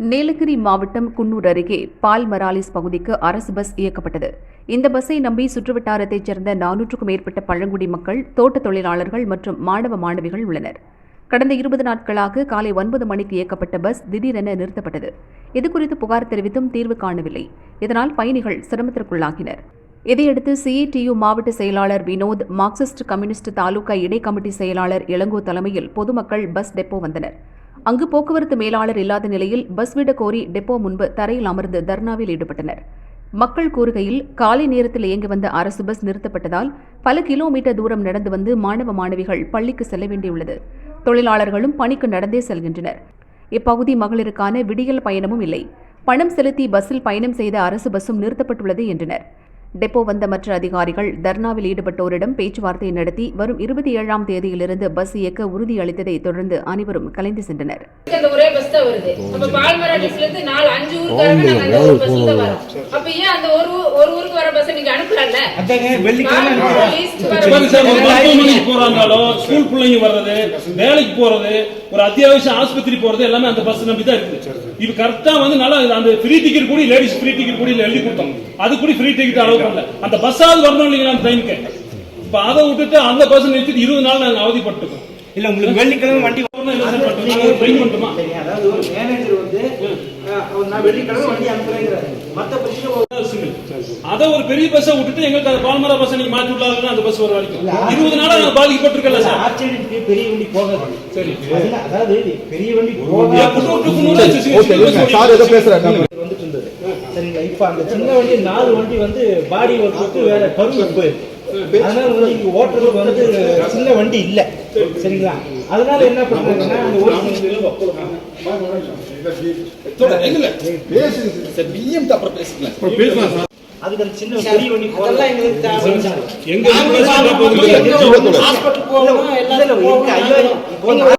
நீலகிரி மாவட்டம் குன்னூர் அருகே பால்மராலிஸ் பகுதிக்கு அரசு பஸ் இயக்கப்பட்டது. இந்த பஸ்ஸை நம்பி சுற்றுவட்டாரத்தைச் சேர்ந்த நானூற்றுக்கும் மேற்பட்ட பழங்குடி மக்கள் தோட்டத் தொழிலாளர்கள் மற்றும் மாணவ மாணவிகள் உள்ளனர். கடந்த இருபது நாட்களாக காலை ஒன்பது மணிக்கு இயக்கப்பட்ட பஸ் திடீரென நிறுத்தப்பட்டது. இதுகுறித்து புகார் தெரிவித்தும் தீர்வு காணவில்லை. இதனால் பயணிகள் சிரமத்திற்குள்ளாகினர். இதையடுத்து சிஐடியு மாவட்ட செயலாளர் வினோத் மார்க்சிஸ்ட் கம்யூனிஸ்ட் தாலுகா இணை கமிட்டி செயலாளர் இளங்கோ தலைமையில் பொதுமக்கள் பஸ் டெப்போ வந்தனர். அங்கு போக்குவரத்து மேலாளர் இல்லாத நிலையில் பஸ் விட கோரி டெப்போ முன்பு தரையில் அமர்ந்து தர்ணாவில் ஈடுபட்டனர். மக்கள் கூறுகையில் காலை நேரத்தில் இயங்கி வந்த அரசு பஸ் நிறுத்தப்பட்டதால் பல கிலோமீட்டர் தூரம் நடந்து வந்து மாணவ மாணவிகள் பள்ளிக்கு செல்ல வேண்டியுள்ளது. தொழிலாளர்களும் பணிக்கு நடந்தே செல்கின்றனர். இப்பகுதி மகளிருக்கான விடியல் பயணமும் இல்லை. பணம் செலுத்தி பஸ்ஸில் பயணம் செய்த அரசு பஸ்ஸும் நிறுத்தப்பட்டுள்ளது என்றனர். டெப்போ வந்த மற்ற அதிகாரிகள் தர்ணாவில் ஈடுபட்டோரிடம் பேச்சுவார்த்தை நடத்தி வரும் இருபத்தி ஏழாம் தேதியிலிருந்து பஸ் இயக்க உறுதியளித்ததை தொடர்ந்து அனைவரும் கலைந்து சென்றனர். அப்ப ஏன் அந்த ஒரு வர பஸ் நீங்க அனுப்பலாம்ல அதாங்க வெள்ளிக்கிழமை போறாங்களோ ஸ்கூல் பிள்ளைங்க வர்றது வேலைக்கு போறது ஒரு அத்தியாவசிய ஆஸ்பத்திரி போறது எல்லாமே அந்த பஸ் நம்பி தான் இருக்குது. இது கரெக்டா வந்து நல்லா அந்த ஃப்ரீ டிக்கெட் கூட லேடிஸ் ஃப்ரீ டிக்கெட் கூட எழுதி கொடுத்தோம். அது கூட ஃப்ரீ டிக்கெட் அளவு பண்ணல. அந்த பஸ்ஸாவது வரணும் இல்லைங்களா அந்த டைமுக்கு இப்ப அதை விட்டுட்டு அந்த பஸ் நிறுத்திட்டு இருபது நாள் நாங்க அவதிப்பட்டுக்கோம் இல்ல உங்களுக்கு வெள்ளிக்கிழமை வண்டி ட்ரெயின் பண்ணுமா சரி, அதாவது ஒரு மேனேஜர் நான் வெள்ளிக்கிழமை வண்டி அனுப்புறேங்கிறாரு. மத்த பட்சம் அத ஒரு பெரிய பஸ்ஸை விட்டுட்டு எங்களுக்கு அந்த பால்மரா பஸ் நீங்க மாத்தி விடலாம்னு அந்த பஸ் வர வரைக்கும். இருபது நாளா நாங்க பாதிக்கப்பட்டிருக்கல சார். ஆர்ச்சேரிக்கு பெரிய வண்டி போகாது. சரி. அதாவது பெரிய வண்டி வந்துட்டு இருந்தது. சரிங்களா இப்ப அந்த சின்ன வண்டி நாலு வண்டி வந்து பாடி ஒர்க்கு வேற கருவுக்கு போயிருக்கு அதனால வந்து இங்க ஓட்டுறதுக்கு வந்து சின்ன வண்டி இல்ல. சரிங்களா? அதனால என்ன பண்றாங்கன்னா அந்த ஒரு அதுக்கு அந்த சின்ன பெரிய வண்டி அதெல்லாம் எங்களுக்கு தேவை. எங்க. ஹாஸ்பிட்டல் போகணும் எல்லாம் ஐயாயிரம் இப்போ